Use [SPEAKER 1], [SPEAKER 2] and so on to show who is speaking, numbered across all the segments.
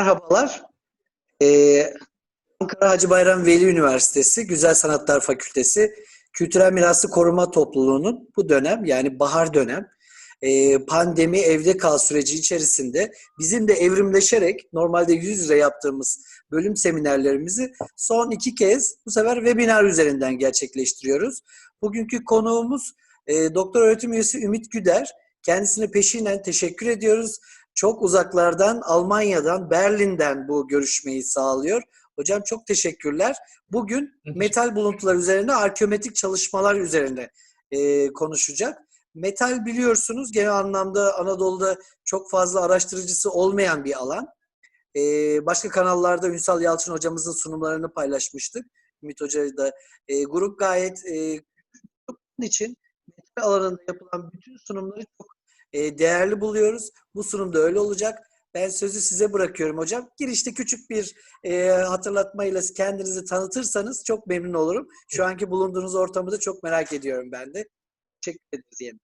[SPEAKER 1] Merhabalar. Ee, Ankara Hacı Bayram Veli Üniversitesi Güzel Sanatlar Fakültesi Kültürel Mirası Koruma Topluluğu'nun bu dönem yani bahar dönem e, pandemi evde kal süreci içerisinde bizim de evrimleşerek normalde yüz yüze yaptığımız bölüm seminerlerimizi son iki kez bu sefer webinar üzerinden gerçekleştiriyoruz. Bugünkü konuğumuz e, doktor öğretim üyesi Ümit Güder. Kendisine peşinen teşekkür ediyoruz çok uzaklardan, Almanya'dan, Berlin'den bu görüşmeyi sağlıyor. Hocam çok teşekkürler. Bugün metal buluntular üzerine arkeometrik çalışmalar üzerine e, konuşacak. Metal biliyorsunuz genel anlamda Anadolu'da çok fazla araştırıcısı olmayan bir alan. E, başka kanallarda Ünsal Yalçın hocamızın sunumlarını paylaşmıştık. Ümit Hoca'yı da. E, grup gayet e, için metal alanında yapılan bütün sunumları çok e, değerli buluyoruz. Bu sunumda öyle olacak. Ben sözü size bırakıyorum hocam. Girişte küçük bir e, hatırlatmayla kendinizi tanıtırsanız çok memnun olurum. Şu anki bulunduğunuz ortamı da çok merak ediyorum ben de. Teşekkür ederiz yeniden.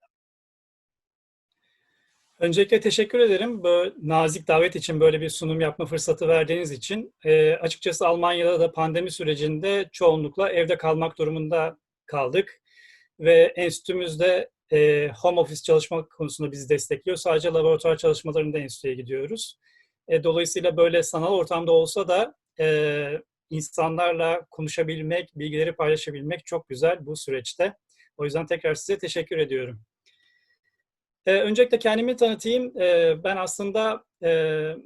[SPEAKER 2] Öncelikle teşekkür ederim. Bu nazik davet için böyle bir sunum yapma fırsatı verdiğiniz için. E, açıkçası Almanya'da da pandemi sürecinde çoğunlukla evde kalmak durumunda kaldık. Ve enstitümüzde e, home office çalışma konusunda bizi destekliyor. Sadece laboratuvar çalışmalarında enstitüye gidiyoruz. E, dolayısıyla böyle sanal ortamda olsa da e, insanlarla konuşabilmek, bilgileri paylaşabilmek çok güzel bu süreçte. O yüzden tekrar size teşekkür ediyorum. E, öncelikle kendimi tanıtayım. E, ben aslında e,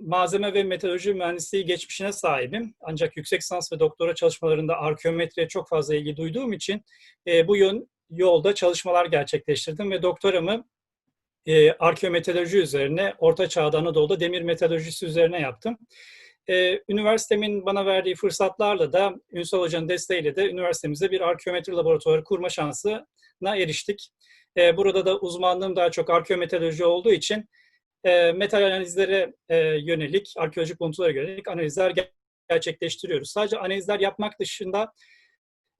[SPEAKER 2] malzeme ve metalurji mühendisliği geçmişine sahibim. Ancak yüksek lisans ve doktora çalışmalarında arkeometriye çok fazla ilgi duyduğum için e, bu yön, yolda çalışmalar gerçekleştirdim ve doktoramı e, arkeometalurji üzerine, Orta Çağ'da Anadolu'da demir metalurjisi üzerine yaptım. E, üniversitemin bana verdiği fırsatlarla da Ünsal Hoca'nın desteğiyle de üniversitemizde bir arkeometri laboratuvarı kurma şansına eriştik. E, burada da uzmanlığım daha çok arkeometalurji olduğu için e, metal analizlere e, yönelik, arkeolojik buluntulara yönelik analizler gerçekleştiriyoruz. Sadece analizler yapmak dışında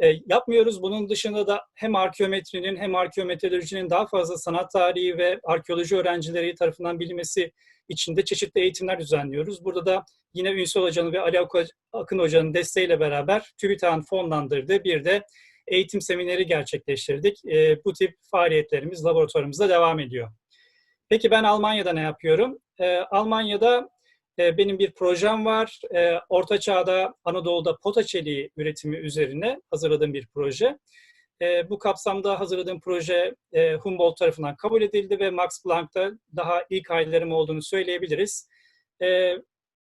[SPEAKER 2] e, yapmıyoruz. Bunun dışında da hem arkeometrinin hem arkeometalurjinin daha fazla sanat tarihi ve arkeoloji öğrencileri tarafından bilinmesi için de çeşitli eğitimler düzenliyoruz. Burada da yine Ünsal Hoca'nın ve Ali Akın Hoca'nın desteğiyle beraber TÜBİTAK'ın fonlandırdığı bir de eğitim semineri gerçekleştirdik. E, bu tip faaliyetlerimiz laboratuvarımızda devam ediyor. Peki ben Almanya'da ne yapıyorum? E, Almanya'da e, benim bir projem var. E, Orta Çağ'da Anadolu'da pota çeliği üretimi üzerine hazırladığım bir proje. E, bu kapsamda hazırladığım proje e, Humboldt tarafından kabul edildi ve Max Planck'ta daha ilk aylarım olduğunu söyleyebiliriz. E,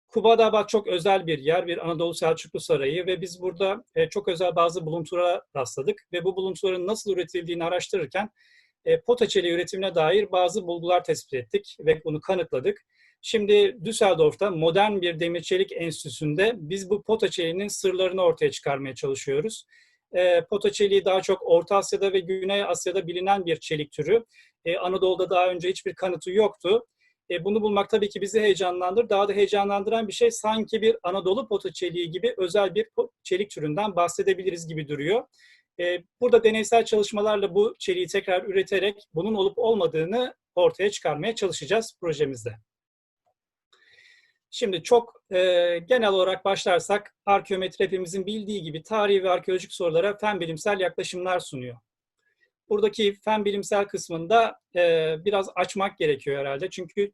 [SPEAKER 2] Kubadaba çok özel bir yer, bir Anadolu Selçuklu Sarayı ve biz burada e, çok özel bazı buluntulara rastladık ve bu buluntuların nasıl üretildiğini araştırırken e, pota çeliği üretimine dair bazı bulgular tespit ettik ve bunu kanıtladık. Şimdi Düsseldorf'ta modern bir demir çelik enstitüsünde biz bu pota çeliğinin sırlarını ortaya çıkarmaya çalışıyoruz. E, pota çeliği daha çok Orta Asya'da ve Güney Asya'da bilinen bir çelik türü. E, Anadolu'da daha önce hiçbir kanıtı yoktu. E, bunu bulmak tabii ki bizi heyecanlandırır. Daha da heyecanlandıran bir şey sanki bir Anadolu pota çeliği gibi özel bir çelik türünden bahsedebiliriz gibi duruyor. E, burada deneysel çalışmalarla bu çeliği tekrar üreterek bunun olup olmadığını ortaya çıkarmaya çalışacağız projemizde. Şimdi çok e, genel olarak başlarsak arkeometri hepimizin bildiği gibi tarihi ve arkeolojik sorulara fen bilimsel yaklaşımlar sunuyor. Buradaki fen bilimsel kısmında e, biraz açmak gerekiyor herhalde. Çünkü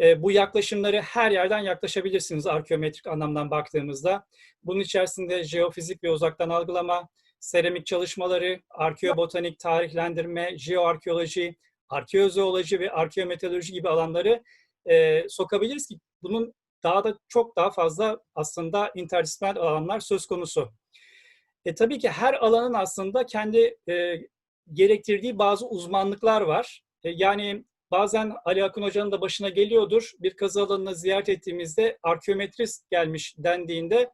[SPEAKER 2] e, bu yaklaşımları her yerden yaklaşabilirsiniz arkeometrik anlamdan baktığımızda. Bunun içerisinde jeofizik ve uzaktan algılama, seramik çalışmaları, arkeobotanik tarihlendirme, jeoarkeoloji, arkeozooloji ve arkeometalurji gibi alanları e, sokabiliriz ki bunun daha da çok daha fazla aslında interdisipliner alanlar söz konusu. E, tabii ki her alanın aslında kendi e, gerektirdiği bazı uzmanlıklar var. E, yani bazen Ali Akın Hoca'nın da başına geliyordur. Bir kazı alanını ziyaret ettiğimizde arkeometrist gelmiş dendiğinde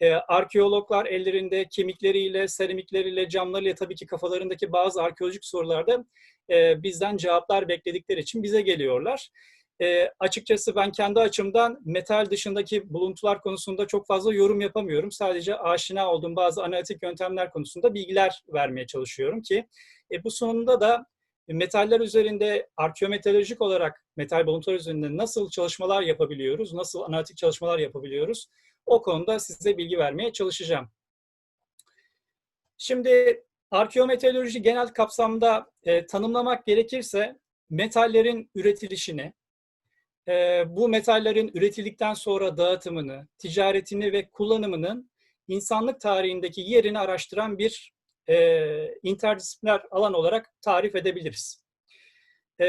[SPEAKER 2] e, arkeologlar ellerinde kemikleriyle, seramikleriyle, camlarıyla tabii ki kafalarındaki bazı arkeolojik sorularda e, bizden cevaplar bekledikleri için bize geliyorlar. E, açıkçası ben kendi açımdan metal dışındaki buluntular konusunda çok fazla yorum yapamıyorum. Sadece aşina olduğum bazı analitik yöntemler konusunda bilgiler vermeye çalışıyorum ki e, bu sunumda da metaller üzerinde arkeometeorolojik olarak metal buluntular üzerinde nasıl çalışmalar yapabiliyoruz, nasıl analitik çalışmalar yapabiliyoruz o konuda size bilgi vermeye çalışacağım. Şimdi arkeometeoroloji genel kapsamda e, tanımlamak gerekirse metallerin üretilişini, e, bu metallerin üretildikten sonra dağıtımını, ticaretini ve kullanımının insanlık tarihindeki yerini araştıran bir e, interdisipliner alan olarak tarif edebiliriz. E,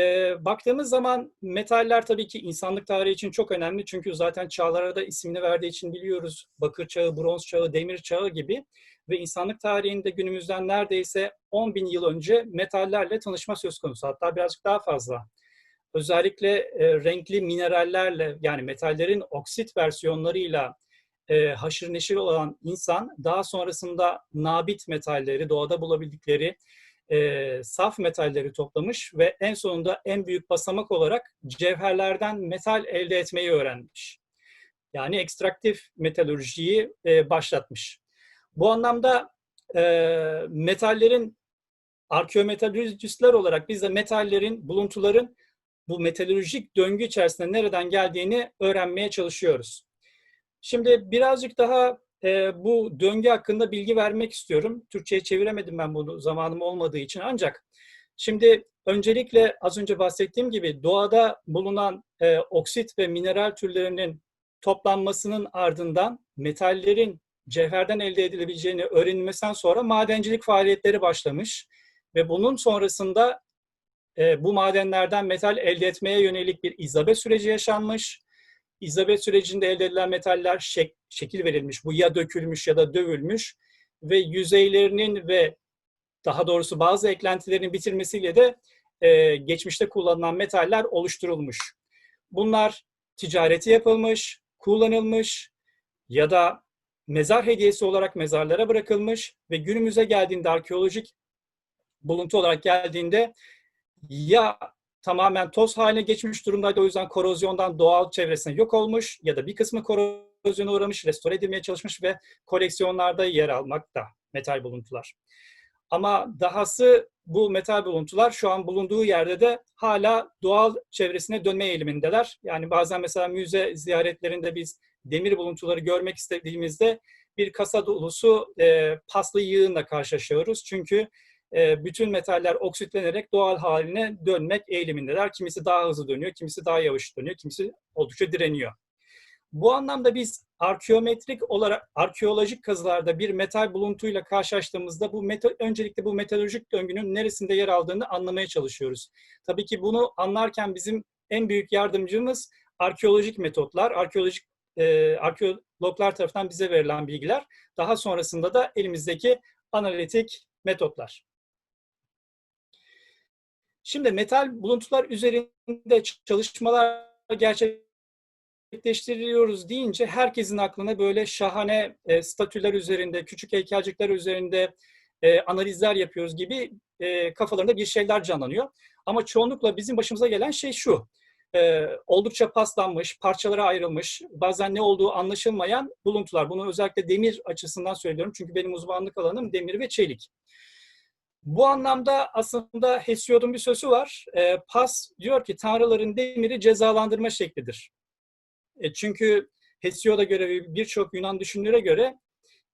[SPEAKER 2] baktığımız zaman metaller tabii ki insanlık tarihi için çok önemli çünkü zaten çağlara da ismini verdiği için biliyoruz. Bakır çağı, bronz çağı, demir çağı gibi ve insanlık tarihinde günümüzden neredeyse 10 bin yıl önce metallerle tanışma söz konusu. Hatta birazcık daha fazla. Özellikle e, renkli minerallerle yani metallerin oksit versiyonlarıyla e, haşır neşir olan insan daha sonrasında nabit metalleri, doğada bulabildikleri e, saf metalleri toplamış ve en sonunda en büyük basamak olarak cevherlerden metal elde etmeyi öğrenmiş. Yani ekstraktif metalurjiyi e, başlatmış. Bu anlamda e, metallerin arkeometalürjistler olarak biz de metallerin, buluntuların bu metalürjik döngü içerisinde nereden geldiğini öğrenmeye çalışıyoruz. Şimdi birazcık daha e, bu döngü hakkında bilgi vermek istiyorum. Türkçe'ye çeviremedim ben bunu zamanım olmadığı için ancak şimdi öncelikle az önce bahsettiğim gibi doğada bulunan e, oksit ve mineral türlerinin toplanmasının ardından metallerin cevherden elde edilebileceğini öğrenilmesinden sonra madencilik faaliyetleri başlamış ve bunun sonrasında e, bu madenlerden metal elde etmeye yönelik bir izabe süreci yaşanmış. İzabe sürecinde elde edilen metaller şek, şekil verilmiş. Bu ya dökülmüş ya da dövülmüş ve yüzeylerinin ve daha doğrusu bazı eklentilerin bitirmesiyle de e, geçmişte kullanılan metaller oluşturulmuş. Bunlar ticareti yapılmış, kullanılmış ya da mezar hediyesi olarak mezarlara bırakılmış ve günümüze geldiğinde arkeolojik buluntu olarak geldiğinde ya tamamen toz haline geçmiş durumdaydı. O yüzden korozyondan doğal çevresine yok olmuş ya da bir kısmı korozyona uğramış, restore edilmeye çalışmış ve koleksiyonlarda yer almakta metal buluntular. Ama dahası bu metal buluntular şu an bulunduğu yerde de hala doğal çevresine dönme eğilimindeler. Yani bazen mesela müze ziyaretlerinde biz demir buluntuları görmek istediğimizde bir kasa dolusu e, paslı yığınla karşılaşıyoruz. Çünkü e, bütün metaller oksitlenerek doğal haline dönmek eğilimindeler. Kimisi daha hızlı dönüyor, kimisi daha yavaş dönüyor, kimisi oldukça direniyor. Bu anlamda biz arkeometrik olarak arkeolojik kazılarda bir metal buluntuyla karşılaştığımızda bu metal, öncelikle bu metalolojik döngünün neresinde yer aldığını anlamaya çalışıyoruz. Tabii ki bunu anlarken bizim en büyük yardımcımız arkeolojik metotlar, arkeolojik e, arkeologlar tarafından bize verilen bilgiler. Daha sonrasında da elimizdeki analitik metotlar. Şimdi metal buluntular üzerinde çalışmalar gerçekleştiriyoruz deyince herkesin aklına böyle şahane e, statüler üzerinde, küçük heykelcikler üzerinde e, analizler yapıyoruz gibi e, kafalarında bir şeyler canlanıyor. Ama çoğunlukla bizim başımıza gelen şey şu. E, oldukça paslanmış, parçalara ayrılmış, bazen ne olduğu anlaşılmayan buluntular. Bunu özellikle demir açısından söylüyorum çünkü benim uzmanlık alanım demir ve çelik. Bu anlamda aslında Hesiod'un bir sözü var. E, Pas diyor ki tanrıların demiri cezalandırma şeklidir. E, çünkü Hesiod'a göre birçok Yunan düşünürlere göre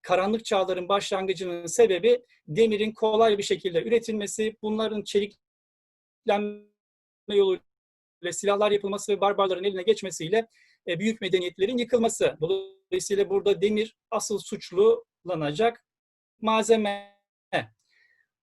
[SPEAKER 2] karanlık çağların başlangıcının sebebi demirin kolay bir şekilde üretilmesi, bunların çeliklenme yoluyla silahlar yapılması ve barbarların eline geçmesiyle e, büyük medeniyetlerin yıkılması. Dolayısıyla burada demir asıl suçlulanacak malzeme.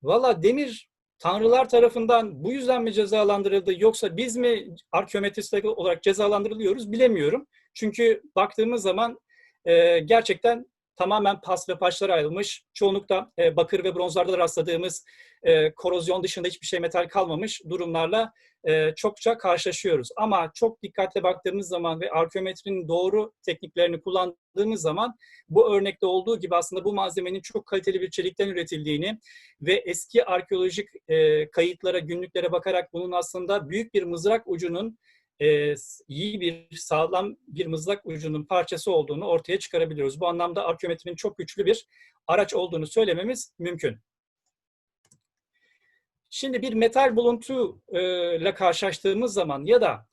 [SPEAKER 2] Valla demir tanrılar tarafından bu yüzden mi cezalandırıldı yoksa biz mi arkeometristler olarak cezalandırılıyoruz bilemiyorum. Çünkü baktığımız zaman e, gerçekten tamamen pas ve paçlara ayrılmış. Çoğunlukla e, bakır ve bronzlarda rastladığımız e, korozyon dışında hiçbir şey metal kalmamış durumlarla e, çokça karşılaşıyoruz. Ama çok dikkatle baktığımız zaman ve arkeometrinin doğru tekniklerini kullandığımız zaman bu örnekte olduğu gibi aslında bu malzemenin çok kaliteli bir çelikten üretildiğini ve eski arkeolojik e, kayıtlara, günlüklere bakarak bunun aslında büyük bir mızrak ucunun e, iyi bir, sağlam bir mızrak ucunun parçası olduğunu ortaya çıkarabiliyoruz. Bu anlamda arkeometrinin çok güçlü bir araç olduğunu söylememiz mümkün. Şimdi bir metal buluntu e, karşılaştığımız zaman ya da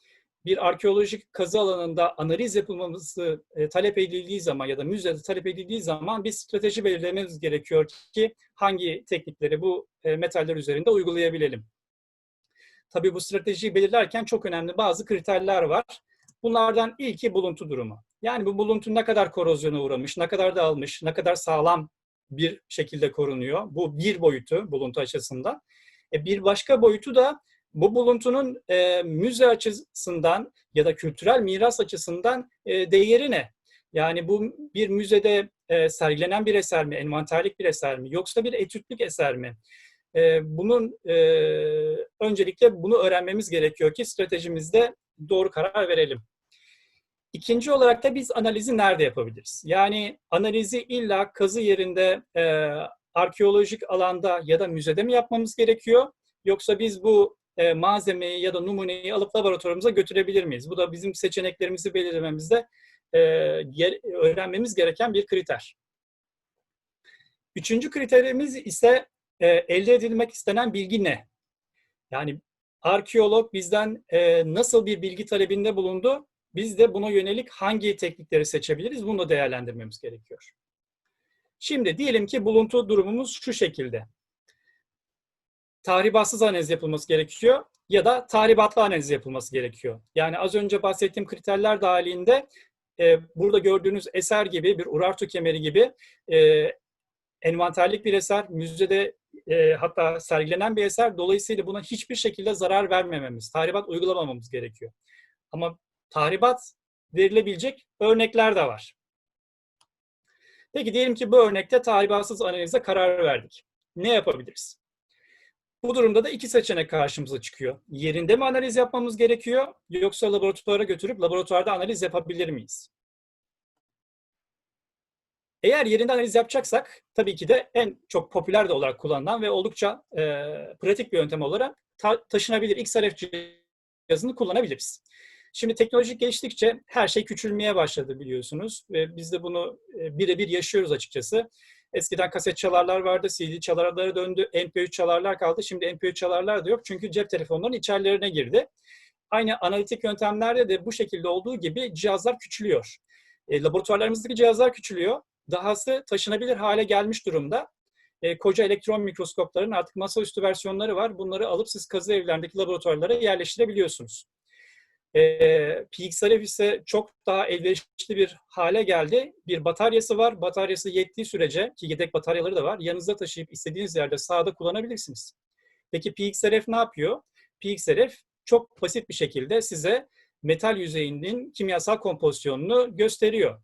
[SPEAKER 2] bir arkeolojik kazı alanında analiz yapılması e, talep edildiği zaman ya da müzede talep edildiği zaman bir strateji belirlememiz gerekiyor ki hangi teknikleri bu e, metaller üzerinde uygulayabilelim. Tabii bu stratejiyi belirlerken çok önemli bazı kriterler var. Bunlardan ilki buluntu durumu. Yani bu buluntu ne kadar korozyona uğramış, ne kadar dağılmış, ne kadar sağlam bir şekilde korunuyor. Bu bir boyutu buluntu açısından. E, bir başka boyutu da bu buluntunun e, müze açısından ya da kültürel miras açısından e, değeri ne? Yani bu bir müzede e, sergilenen bir eser mi, envanterlik bir eser mi, yoksa bir etütlük eser mi? E, bunun e, öncelikle bunu öğrenmemiz gerekiyor ki stratejimizde doğru karar verelim. İkinci olarak da biz analizi nerede yapabiliriz? Yani analizi illa kazı yerinde, e, arkeolojik alanda ya da müzede mi yapmamız gerekiyor? Yoksa biz bu e, malzemeyi ya da numuneyi alıp laboratuvarımıza götürebilir miyiz? Bu da bizim seçeneklerimizi belirlememizde e, ger- öğrenmemiz gereken bir kriter. Üçüncü kriterimiz ise e, elde edilmek istenen bilgi ne? Yani arkeolog bizden e, nasıl bir bilgi talebinde bulundu? Biz de buna yönelik hangi teknikleri seçebiliriz? Bunu da değerlendirmemiz gerekiyor. Şimdi diyelim ki buluntu durumumuz şu şekilde. Tahribatsız analiz yapılması gerekiyor ya da tahribatlı analiz yapılması gerekiyor. Yani az önce bahsettiğim kriterler dahilinde e, burada gördüğünüz eser gibi bir Urartu kemeri gibi e, envanterlik bir eser, müzede e, hatta sergilenen bir eser. Dolayısıyla buna hiçbir şekilde zarar vermememiz, tahribat uygulamamamız gerekiyor. Ama tahribat verilebilecek örnekler de var. Peki diyelim ki bu örnekte tahribatsız analize karar verdik. Ne yapabiliriz? Bu durumda da iki seçenek karşımıza çıkıyor. Yerinde mi analiz yapmamız gerekiyor yoksa laboratuvara götürüp laboratuvarda analiz yapabilir miyiz? Eğer yerinde analiz yapacaksak tabii ki de en çok popüler de olarak kullanılan ve oldukça e, pratik bir yöntem olarak ta- taşınabilir XRF cihazını kullanabiliriz. Şimdi teknolojik geliştikçe her şey küçülmeye başladı biliyorsunuz ve biz de bunu e, birebir yaşıyoruz açıkçası. Eskiden kaset çalarlar vardı, CD çalarlara döndü, MP3 çalarlar kaldı. Şimdi MP3 çalarlar da yok çünkü cep telefonlarının içerilerine girdi. Aynı analitik yöntemlerde de bu şekilde olduğu gibi cihazlar küçülüyor. E, laboratuvarlarımızdaki cihazlar küçülüyor. Dahası taşınabilir hale gelmiş durumda. E, koca elektron mikroskopların artık masaüstü versiyonları var. Bunları alıp siz kazı evlerindeki laboratuvarlara yerleştirebiliyorsunuz. E, PXRF ise çok daha elverişli bir hale geldi. Bir bataryası var. Bataryası yettiği sürece ki yedek bataryaları da var. Yanınızda taşıyıp istediğiniz yerde sağda kullanabilirsiniz. Peki PXRF ne yapıyor? PXRF çok basit bir şekilde size metal yüzeyinin kimyasal kompozisyonunu gösteriyor.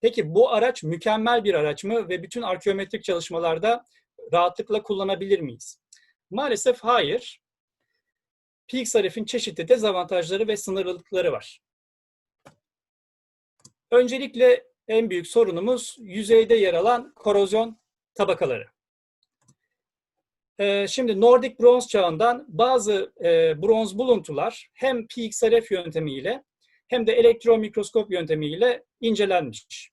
[SPEAKER 2] Peki bu araç mükemmel bir araç mı ve bütün arkeometrik çalışmalarda rahatlıkla kullanabilir miyiz? Maalesef hayır. PXRF'in çeşitli dezavantajları ve sınırlılıkları var. Öncelikle en büyük sorunumuz yüzeyde yer alan korozyon tabakaları. Ee, şimdi Nordik bronz çağından bazı e, bronz buluntular hem PXRF yöntemiyle hem de elektron mikroskop yöntemiyle incelenmiş.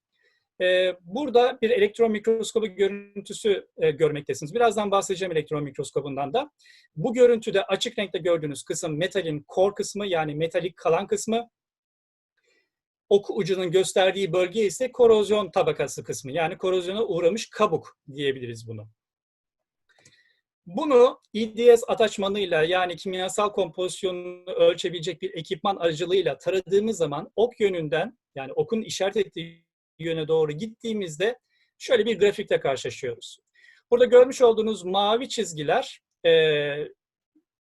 [SPEAKER 2] Ee, burada bir elektron mikroskobu görüntüsü e, görmektesiniz. Birazdan bahsedeceğim elektron mikroskobundan da. Bu görüntüde açık renkte gördüğünüz kısım metalin core kısmı yani metalik kalan kısmı. Ok ucunun gösterdiği bölge ise korozyon tabakası kısmı. Yani korozyona uğramış kabuk diyebiliriz bunu. Bunu EDS ataçmanıyla yani kimyasal kompozisyonunu ölçebilecek bir ekipman aracılığıyla taradığımız zaman ok yönünden yani okun işaret ettiği yöne doğru gittiğimizde şöyle bir grafikle karşılaşıyoruz. Burada görmüş olduğunuz mavi çizgiler e,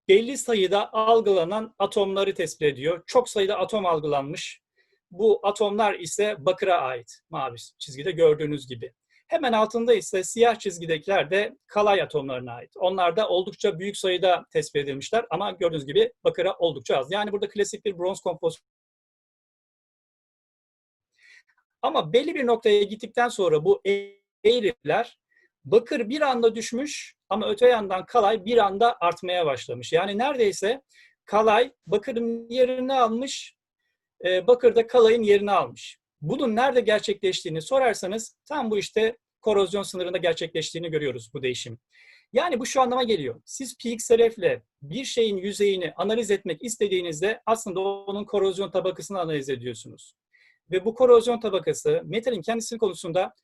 [SPEAKER 2] belli sayıda algılanan atomları tespit ediyor. Çok sayıda atom algılanmış. Bu atomlar ise bakıra ait mavi çizgide gördüğünüz gibi. Hemen altında ise siyah çizgidekiler de kalay atomlarına ait. Onlar da oldukça büyük sayıda tespit edilmişler ama gördüğünüz gibi bakıra oldukça az. Yani burada klasik bir bronz kompozisyon Ama belli bir noktaya gittikten sonra bu eğriler bakır bir anda düşmüş ama öte yandan kalay bir anda artmaya başlamış. Yani neredeyse kalay bakırın yerini almış, e, bakır da kalayın yerini almış. Bunun nerede gerçekleştiğini sorarsanız tam bu işte korozyon sınırında gerçekleştiğini görüyoruz bu değişim. Yani bu şu anlama geliyor. Siz PXRF bir şeyin yüzeyini analiz etmek istediğinizde aslında onun korozyon tabakasını analiz ediyorsunuz. Ve bu korozyon tabakası metalin kendisi konusunda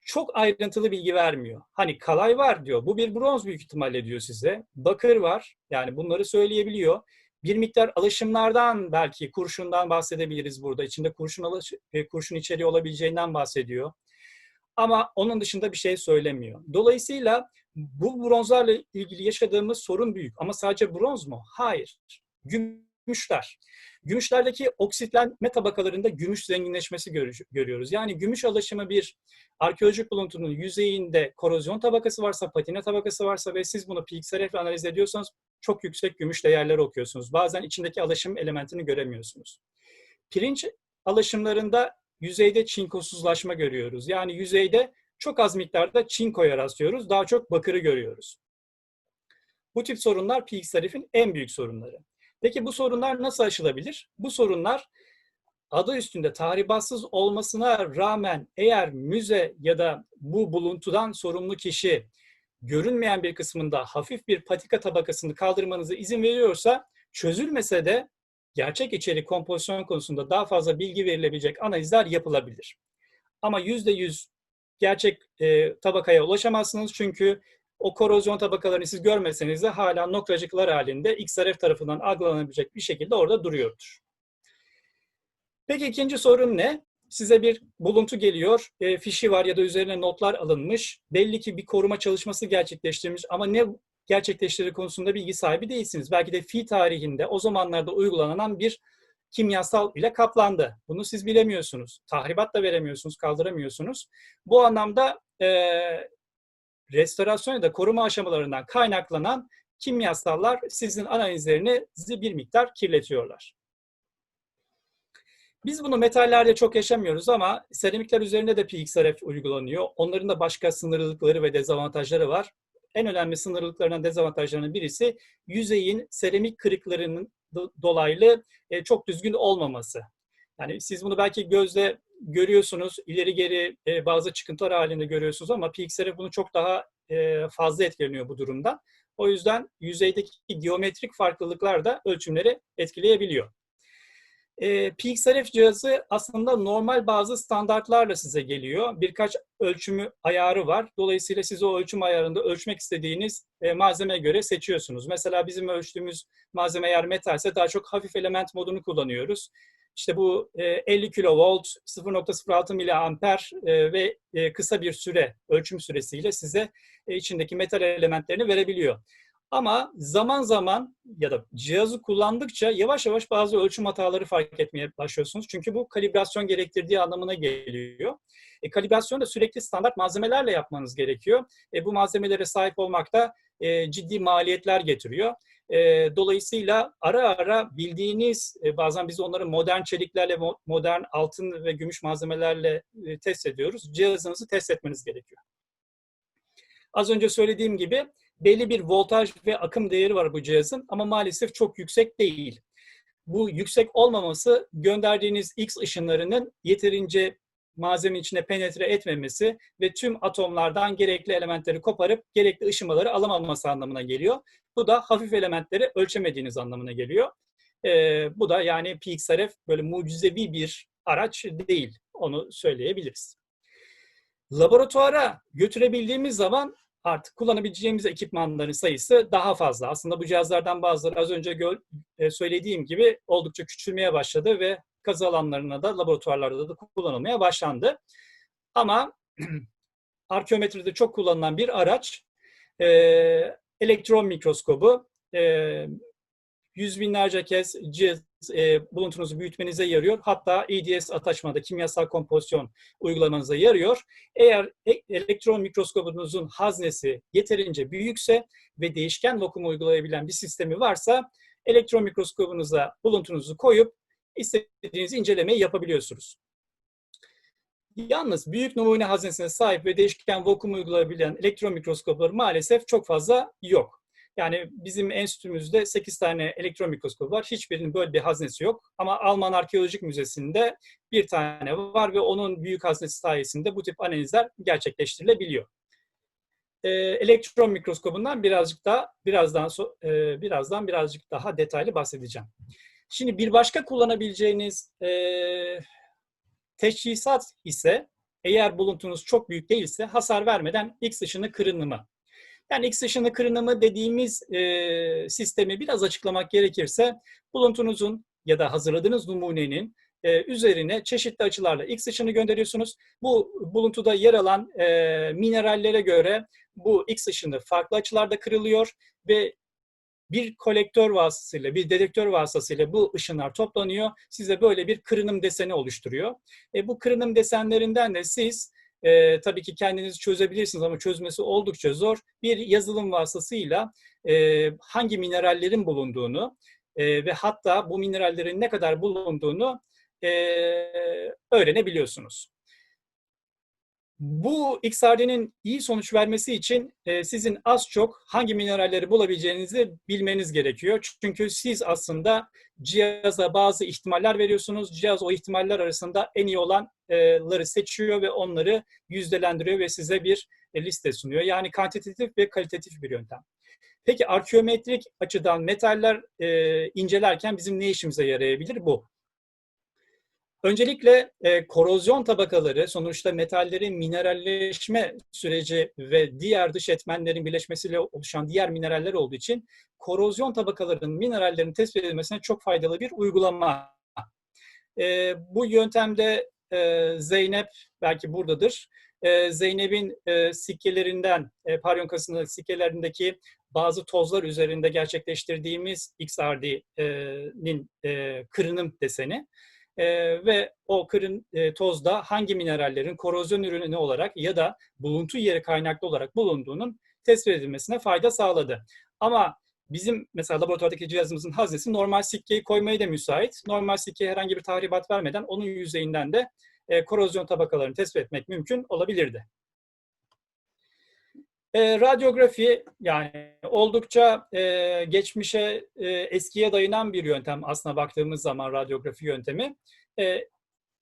[SPEAKER 2] çok ayrıntılı bilgi vermiyor. Hani kalay var diyor. Bu bir bronz büyük ihtimalle diyor size. Bakır var. Yani bunları söyleyebiliyor. Bir miktar alışımlardan belki kurşundan bahsedebiliriz burada. İçinde kurşun alış e, kurşun içeriği olabileceğinden bahsediyor. Ama onun dışında bir şey söylemiyor. Dolayısıyla bu bronzlarla ilgili yaşadığımız sorun büyük. Ama sadece bronz mu? Hayır. Gümüşler. Gümüşlerdeki oksitlenme tabakalarında gümüş zenginleşmesi görüyoruz. Yani gümüş alaşımı bir arkeolojik buluntunun yüzeyinde korozyon tabakası varsa, patina tabakası varsa ve siz bunu PXRF analiz ediyorsanız çok yüksek gümüş değerleri okuyorsunuz. Bazen içindeki alaşım elementini göremiyorsunuz. Pirinç alaşımlarında yüzeyde çinkosuzlaşma görüyoruz. Yani yüzeyde çok az miktarda çinkoya rastlıyoruz. Daha çok bakırı görüyoruz. Bu tip sorunlar PXRF'in en büyük sorunları. Peki bu sorunlar nasıl aşılabilir? Bu sorunlar adı üstünde tahribatsız olmasına rağmen eğer müze ya da bu buluntudan sorumlu kişi görünmeyen bir kısmında hafif bir patika tabakasını kaldırmanıza izin veriyorsa çözülmese de gerçek içerik kompozisyon konusunda daha fazla bilgi verilebilecek analizler yapılabilir. Ama %100 gerçek e, tabakaya ulaşamazsınız çünkü o korozyon tabakalarını siz görmeseniz de hala noktacıklar halinde XRF tarafından algılanabilecek bir şekilde orada duruyordur. Peki ikinci sorun ne? Size bir buluntu geliyor, e, fişi var ya da üzerine notlar alınmış. Belli ki bir koruma çalışması gerçekleştirilmiş ama ne gerçekleştirdiği konusunda bilgi sahibi değilsiniz. Belki de fi tarihinde o zamanlarda uygulanan bir kimyasal ile kaplandı. Bunu siz bilemiyorsunuz. Tahribat da veremiyorsunuz, kaldıramıyorsunuz. Bu anlamda e, restorasyon ya da koruma aşamalarından kaynaklanan kimyasallar sizin analizlerinizi bir miktar kirletiyorlar. Biz bunu metallerde çok yaşamıyoruz ama seramikler üzerinde de PXRF uygulanıyor. Onların da başka sınırlılıkları ve dezavantajları var. En önemli sınırlılıklarından dezavantajlarının birisi yüzeyin seramik kırıklarının dolaylı e, çok düzgün olmaması. Yani siz bunu belki gözle görüyorsunuz, ileri geri e, bazı çıkıntılar halinde görüyorsunuz ama PXRF bunu çok daha e, fazla etkileniyor bu durumda. O yüzden yüzeydeki geometrik farklılıklar da ölçümleri etkileyebiliyor. E, PXRF cihazı aslında normal bazı standartlarla size geliyor. Birkaç ölçümü ayarı var. Dolayısıyla siz o ölçüm ayarında ölçmek istediğiniz e, malzemeye göre seçiyorsunuz. Mesela bizim ölçtüğümüz malzeme eğer metalse daha çok hafif element modunu kullanıyoruz. İşte bu 50 kilovolt, 0.06 miliamper e, ve e, kısa bir süre, ölçüm süresiyle size e, içindeki metal elementlerini verebiliyor. Ama zaman zaman ya da cihazı kullandıkça yavaş yavaş bazı ölçüm hataları fark etmeye başlıyorsunuz. Çünkü bu kalibrasyon gerektirdiği anlamına geliyor. E, kalibrasyon da sürekli standart malzemelerle yapmanız gerekiyor. E, bu malzemelere sahip olmak da e, ciddi maliyetler getiriyor. E, dolayısıyla ara ara bildiğiniz, e, bazen biz onları modern çeliklerle, modern altın ve gümüş malzemelerle e, test ediyoruz. Cihazınızı test etmeniz gerekiyor. Az önce söylediğim gibi belli bir voltaj ve akım değeri var bu cihazın ama maalesef çok yüksek değil. Bu yüksek olmaması gönderdiğiniz X ışınlarının yeterince malzeme içine penetre etmemesi ve tüm atomlardan gerekli elementleri koparıp gerekli ışımaları alamaması anlamına geliyor. Bu da hafif elementleri ölçemediğiniz anlamına geliyor. Ee, bu da yani PXRF böyle mucizevi bir araç değil. Onu söyleyebiliriz. Laboratuvara götürebildiğimiz zaman artık kullanabileceğimiz ekipmanların sayısı daha fazla. Aslında bu cihazlardan bazıları az önce e, söylediğim gibi oldukça küçülmeye başladı ve kazı alanlarına da laboratuvarlarda da kullanılmaya başlandı. Ama arkeometride çok kullanılan bir araç e, elektron mikroskobu. E, yüz binlerce kez cihaz, e, buluntunuzu büyütmenize yarıyor. Hatta EDS ataşmada kimyasal kompozisyon uygulamanıza yarıyor. Eğer e, elektron mikroskobunuzun haznesi yeterince büyükse ve değişken vakum uygulayabilen bir sistemi varsa elektron mikroskobunuza buluntunuzu koyup istediğiniz incelemeyi yapabiliyorsunuz. Yalnız büyük numune haznesine sahip ve değişken vakum uygulayabilen elektron mikroskopları maalesef çok fazla yok. Yani bizim enstitümüzde 8 tane elektron mikroskop var. Hiçbirinin böyle bir haznesi yok. Ama Alman Arkeolojik Müzesi'nde bir tane var ve onun büyük haznesi sayesinde bu tip analizler gerçekleştirilebiliyor. e, elektron mikroskobundan birazcık daha birazdan e, birazdan birazcık daha detaylı bahsedeceğim. Şimdi bir başka kullanabileceğiniz e, teşhisat ise eğer buluntunuz çok büyük değilse hasar vermeden X ışını kırınımı. Yani X ışını kırınımı dediğimiz e, sistemi biraz açıklamak gerekirse buluntunuzun ya da hazırladığınız numunenin e, üzerine çeşitli açılarla X ışını gönderiyorsunuz. Bu buluntuda yer alan e, minerallere göre bu X ışını farklı açılarda kırılıyor ve bir kolektör vasıtasıyla, bir dedektör vasıtasıyla bu ışınlar toplanıyor. Size böyle bir kırınım deseni oluşturuyor. E, bu kırınım desenlerinden de siz e, tabii ki kendiniz çözebilirsiniz ama çözmesi oldukça zor. Bir yazılım vasıtasıyla e, hangi minerallerin bulunduğunu e, ve hatta bu minerallerin ne kadar bulunduğunu e, öğrenebiliyorsunuz. Bu XRD'nin iyi sonuç vermesi için e, sizin az çok hangi mineralleri bulabileceğinizi bilmeniz gerekiyor. Çünkü siz aslında cihaza bazı ihtimaller veriyorsunuz. Cihaz o ihtimaller arasında en iyi olanları seçiyor ve onları yüzdelendiriyor ve size bir e, liste sunuyor. Yani kantitatif ve kalitatif bir yöntem. Peki arkeometrik açıdan metaller e, incelerken bizim ne işimize yarayabilir bu? Öncelikle e, korozyon tabakaları sonuçta metallerin mineralleşme süreci ve diğer dış etmenlerin birleşmesiyle oluşan diğer mineraller olduğu için korozyon tabakalarının minerallerin tespit edilmesine çok faydalı bir uygulama. E, bu yöntemde e, Zeynep belki buradadır. E, Zeynep'in e, sikkelerinden, e, Paryonkası'nın sikkelerindeki bazı tozlar üzerinde gerçekleştirdiğimiz XRD'nin e, kırınım deseni e, ve o kırın e, tozda hangi minerallerin korozyon ürünü olarak ya da buluntu yeri kaynaklı olarak bulunduğunun tespit edilmesine fayda sağladı. Ama bizim mesela laboratuvardaki cihazımızın haznesi normal sikkeyi koymaya da müsait. Normal sikkeye herhangi bir tahribat vermeden onun yüzeyinden de e, korozyon tabakalarını tespit etmek mümkün olabilirdi. E, radyografi yani oldukça e, geçmişe, e, eskiye dayanan bir yöntem aslına baktığımız zaman radyografi yöntemi. E,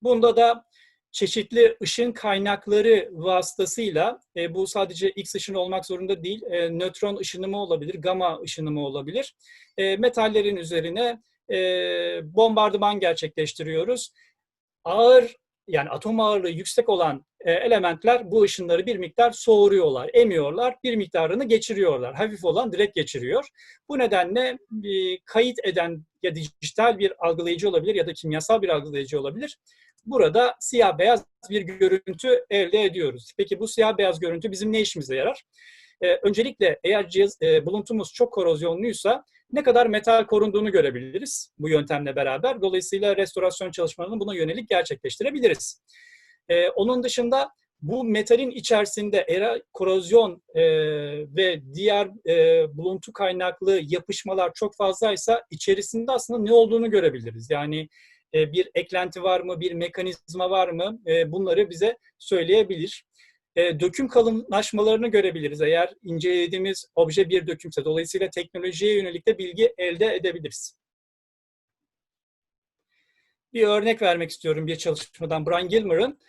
[SPEAKER 2] bunda da çeşitli ışın kaynakları vasıtasıyla, e, bu sadece X ışını olmak zorunda değil, e, nötron ışınımı olabilir, gamma ışınımı olabilir. E, metallerin üzerine e, bombardıman gerçekleştiriyoruz. Ağır yani atom ağırlığı yüksek olan e, elementler bu ışınları bir miktar soğuruyorlar, emiyorlar, bir miktarını geçiriyorlar. Hafif olan direkt geçiriyor. Bu nedenle e, kayıt eden ya dijital bir algılayıcı olabilir ya da kimyasal bir algılayıcı olabilir. Burada siyah beyaz bir görüntü elde ediyoruz. Peki bu siyah beyaz görüntü bizim ne işimize yarar? E, öncelikle eğer cihaz, e, buluntumuz çok korozyonluysa ne kadar metal korunduğunu görebiliriz bu yöntemle beraber. Dolayısıyla restorasyon çalışmalarını buna yönelik gerçekleştirebiliriz. Ee, onun dışında bu metalin içerisinde eğer korozyon e, ve diğer e, buluntu kaynaklı yapışmalar çok fazlaysa içerisinde aslında ne olduğunu görebiliriz. Yani e, bir eklenti var mı, bir mekanizma var mı e, bunları bize söyleyebilir. E, döküm kalınlaşmalarını görebiliriz eğer incelediğimiz obje bir dökümse. Dolayısıyla teknolojiye yönelik de bilgi elde edebiliriz. Bir örnek vermek istiyorum bir çalışmadan Brian Gilmer'ın.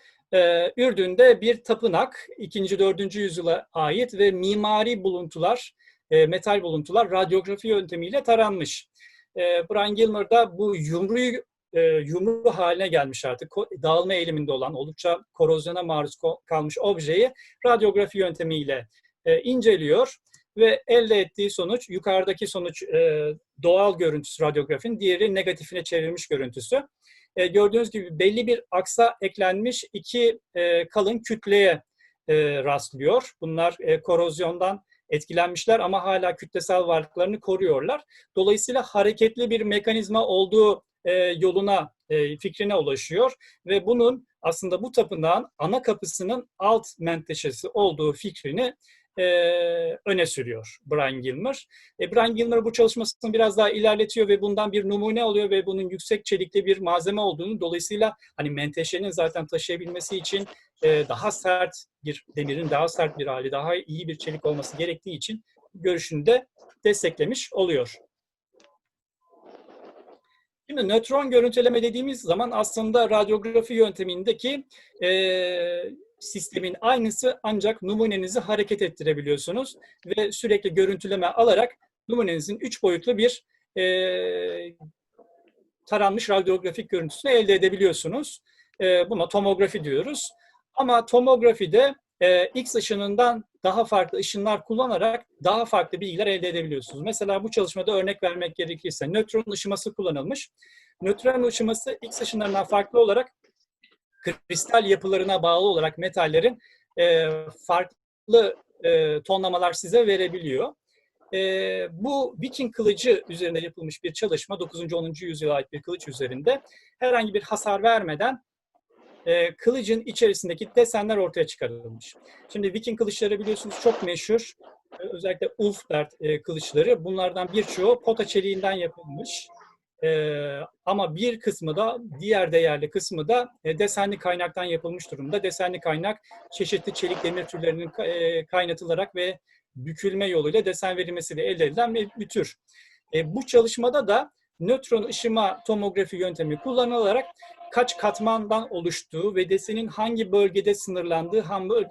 [SPEAKER 2] Ürdün'de bir tapınak 2. 4. yüzyıla ait ve mimari buluntular, e, metal buluntular radyografi yöntemiyle taranmış. E, Brian Gilmer da bu yumruyu e, yumru haline gelmiş artık. Dağılma eğiliminde olan, oldukça korozyona maruz kalmış objeyi radyografi yöntemiyle e, inceliyor ve elde ettiği sonuç, yukarıdaki sonuç e, doğal görüntüsü radyografinin, diğeri negatifine çevrilmiş görüntüsü. E, gördüğünüz gibi belli bir aksa eklenmiş iki e, kalın kütleye e, rastlıyor. Bunlar e, korozyondan etkilenmişler ama hala kütlesel varlıklarını koruyorlar. Dolayısıyla hareketli bir mekanizma olduğu e, yoluna, e, fikrine ulaşıyor ve bunun aslında bu tapınağın ana kapısının alt menteşesi olduğu fikrini e, öne sürüyor Brian Gilmer. E, Brian Gilmer bu çalışmasını biraz daha ilerletiyor ve bundan bir numune alıyor ve bunun yüksek çelikli bir malzeme olduğunu dolayısıyla hani menteşenin zaten taşıyabilmesi için daha sert bir demirin daha sert bir hali, daha iyi bir çelik olması gerektiği için görüşünü de desteklemiş oluyor. Şimdi nötron görüntüleme dediğimiz zaman aslında radyografi yöntemindeki e, sistemin aynısı ancak numunenizi hareket ettirebiliyorsunuz ve sürekli görüntüleme alarak numunenizin üç boyutlu bir e, taranmış radyografik görüntüsünü elde edebiliyorsunuz. E, buna tomografi diyoruz. Ama tomografide e, X ışınından daha farklı ışınlar kullanarak daha farklı bilgiler elde edebiliyorsunuz. Mesela bu çalışmada örnek vermek gerekirse nötron ışıması kullanılmış. Nötron ışıması X ışınlarından farklı olarak kristal yapılarına bağlı olarak metallerin e, farklı e, tonlamalar size verebiliyor. E, bu Viking kılıcı üzerinde yapılmış bir çalışma, 9. 10. yüzyıla ait bir kılıç üzerinde herhangi bir hasar vermeden e, kılıcın içerisindeki desenler ortaya çıkarılmış. Şimdi Viking kılıçları biliyorsunuz çok meşhur. E, özellikle Ulfbert e, kılıçları. Bunlardan birçoğu pota çeliğinden yapılmış. E, ama bir kısmı da diğer değerli kısmı da e, desenli kaynaktan yapılmış durumda. Desenli kaynak çeşitli çelik demir türlerinin e, kaynatılarak ve bükülme yoluyla desen verilmesiyle elde edilen bir, bir tür. E, bu çalışmada da nötron ışıma tomografi yöntemi kullanılarak kaç katmandan oluştuğu ve desenin hangi bölgede sınırlandığı,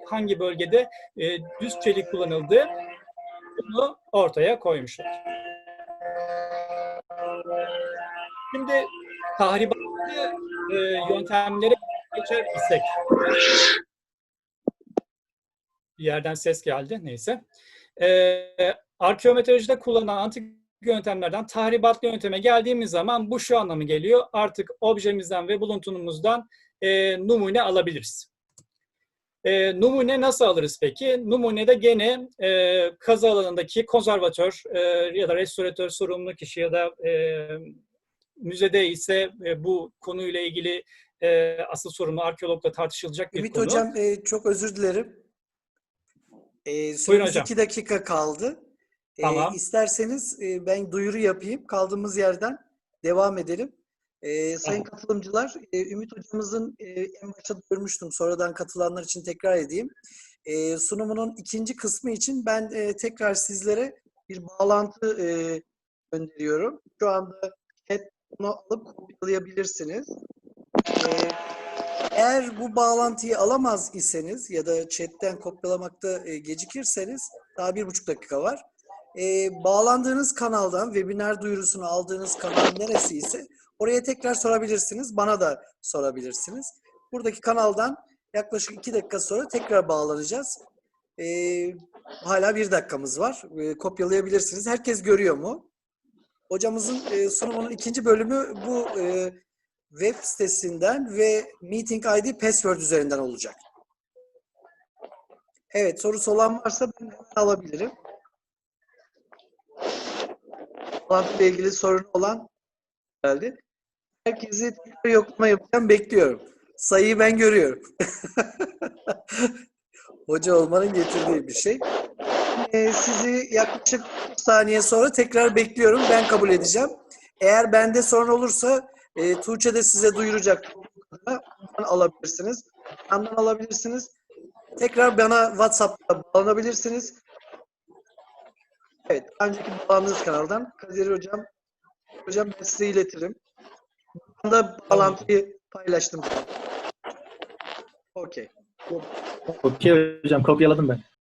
[SPEAKER 2] hangi- bölgede e, düz çelik kullanıldığı bunu ortaya koymuşlar. Şimdi tahribatlı e, yöntemlere geçer isek. Bir yerden ses geldi. Neyse. E, arkeometrolojide kullanılan antik yöntemlerden tahribatlı yönteme geldiğimiz zaman bu şu anlamı geliyor. Artık objemizden ve buluntumumuzdan e, numune alabiliriz. E, numune nasıl alırız peki? Numunede gene e, kazı alanındaki konservatör e, ya da restoratör sorumlu kişi ya da e, müzede ise e, bu konuyla ilgili e, asıl sorumlu arkeologla tartışılacak bir
[SPEAKER 1] Ümit
[SPEAKER 2] konu.
[SPEAKER 1] Hocam e, çok özür dilerim. E,
[SPEAKER 2] Buyurun hocam.
[SPEAKER 1] iki dakika kaldı. E,
[SPEAKER 2] Tamam.
[SPEAKER 1] isterseniz e, ben duyuru yapayım. Kaldığımız yerden devam edelim. E, sayın katılımcılar, e, Ümit Hocamızın e, en başta görmüştüm. Sonradan katılanlar için tekrar edeyim. E, sunumunun ikinci kısmı için ben e, tekrar sizlere bir bağlantı e, gönderiyorum. Şu anda chat bunu alıp kopyalayabilirsiniz. E, eğer bu bağlantıyı alamaz iseniz ya da chatten kopyalamakta e, gecikirseniz daha bir buçuk dakika var. E, bağlandığınız kanaldan webinar duyurusunu aldığınız kanal neresi ise oraya tekrar sorabilirsiniz. Bana da sorabilirsiniz. Buradaki kanaldan yaklaşık iki dakika sonra tekrar bağlanacağız. E, hala bir dakikamız var. E, kopyalayabilirsiniz. Herkes görüyor mu? Hocamızın e, sunumunun ikinci bölümü bu e, web sitesinden ve Meeting ID password üzerinden olacak. Evet, sorusu olan varsa ben alabilirim. Bağlantıyla ilgili sorun olan geldi. Herkesi tekrar yoklama yapacağım, bekliyorum. Sayıyı ben görüyorum. Hoca olmanın getirdiği bir şey. Ee, sizi yaklaşık 30 saniye sonra tekrar bekliyorum. Ben kabul edeceğim. Eğer bende sorun olursa e, Tuğçe de size duyuracak. Ondan alabilirsiniz. Yandan alabilirsiniz. Tekrar bana WhatsApp'ta bağlanabilirsiniz. Evet, daha önceki bağlandığınız kanaldan Kadir Hocam, Hocam ben size iletirim. Ben de bağlantıyı paylaştım. Okey.
[SPEAKER 3] Okey hocam kopyaladım ben.